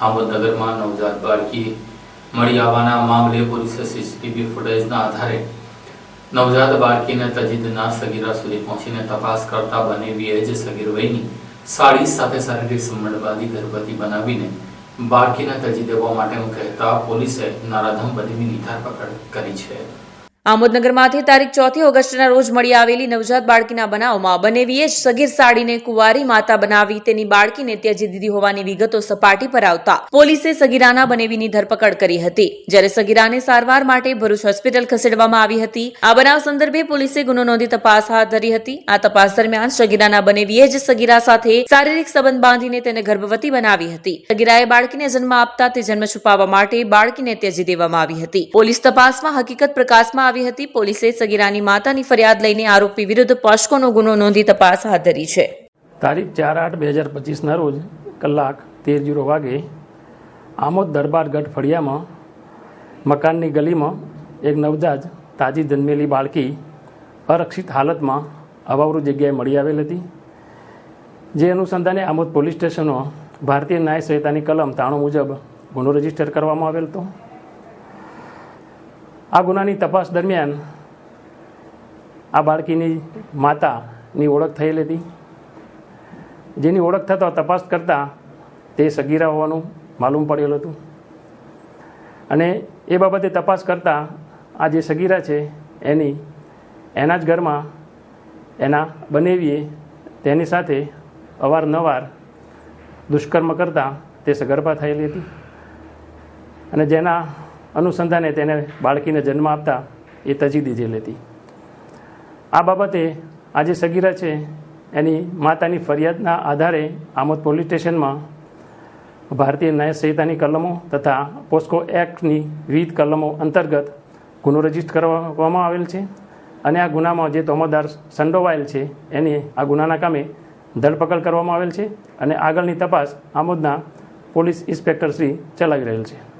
આમોદનગરમાં નવજાત બાળકી મળી આવવાના મામલે પોલીસે સીસીટીવી ફૂટેજના આધારે નવજાત બાળકીને તજીદના સગીરા સુધી પહોંચીને તપાસ કરતા બંને વીએજ સગીર વયની સાડી સાથે શારીરિક સંબંધ બાંધી ગર્ભવતી બનાવીને બાળકીને તજી દેવા માટે કહેતા પોલીસે નારાધમ બનેવીની ધરપકડ કરી છે. આમોદનગરમાંથી તારીખ ચોથી ઓગસ્ટના રોજ મળી આવેલી નવજાત બાળકીના બનાવમાં બનેવીએ જ સગીર સાડીને કુંવારી માતા બનાવી તેની બાળકીને ત્યજી દીધી હોવાની વિગતો સપાટી પર આવતા પોલીસે સગીરાના બનેવીની ધરપકડ કરી હતી. જ્યારે સગીરાને સારવાર માટે ભરૂચ હોસ્પિટલ ખસેડવામાં આવી હતી, આ બનાવ સંદર્ભે પોલીસે ગુનો નોંધી તપાસ હાથ ધરી હતી. આ તપાસ દરમિયાન સગીરાના બનેવીએ જ સગીરા સાથે શારીરિક સંબંધ બાંધીને તેને ગર્ભવતી બનાવી હતી. સગીરાએ બાળકીને જન્મ આપતા તે જન્મ છુપાવવા માટે બાળકીને ત્યજી દેવામાં આવી હતી. પોલીસ તપાસમાં હકીકત પ્રકાશમાં આવી હતી. પોલીસે સગીરાની માતાની ફરિયાદ લઈને આરોપી વિરુદ્ધ પોસ્કોનો ગુનો નોંધી તપાસ હાથ ધરી છે. તારીખ ચાર આઠ બે હજાર પચીસના રોજ કલાક તેર જીરો વાગે આમોદ દરબાર ગઢ ફળિયામાં મકાનની ગલીમાં એક નવજાત તાજી જન્મેલી બાળકી અરક્ષિત હાલતમાં અવાવરૂ જગ્યાએ મળી આવેલ હતી, જે અનુસંધાને આમોદ પોલીસ સ્ટેશનો ભારતીય ન્યાય સંહિતાની કલમ તાણું મુજબ ગુનો રજિસ્ટર કરવામાં આવેલ હતો. આ ગુનાની તપાસ દરમિયાન આ બાળકીની માતાની ઓળખ થયેલ હતી. જેની ઓળખ થતાં તપાસ કરતાં તે સગીરા હોવાનું માલુમ પડેલ હતું. અને એ બાબતે તપાસ કરતાં આ જે સગીરા છે, એની, એના જ ઘરમાં એના બનેવીએ તેની સાથે અવારનવાર દુષ્કર્મ કરતાં તે સગર્ભા થયેલી હતી. અને જેના અનુસંધાને તેને બાળકીને જન્મ આપતા એ તજી દીધેલી હતી. આ બાબતે આજે સગીરા છે એની માતાની ફરિયાદના આધારે આમોદ પોલીસ સ્ટેશનમાં ભારતીય ન્યાય સંહિતાની કલમો તથા પોસ્કો એક્ટની વિવિધ કલમો અંતર્ગત ગુનો રજિસ્ટર કરવામાં આવેલ છે અને આ ગુનામાં જે તોમદાર સંડોવાયેલ છે એની આ ગુનાના કામે ધરપકડ કરવામાં આવેલ છે અને આગળની તપાસ આમોદના પોલીસ ઇન્સ્પેક્ટર શ્રી ચલાવી રહેલ છે.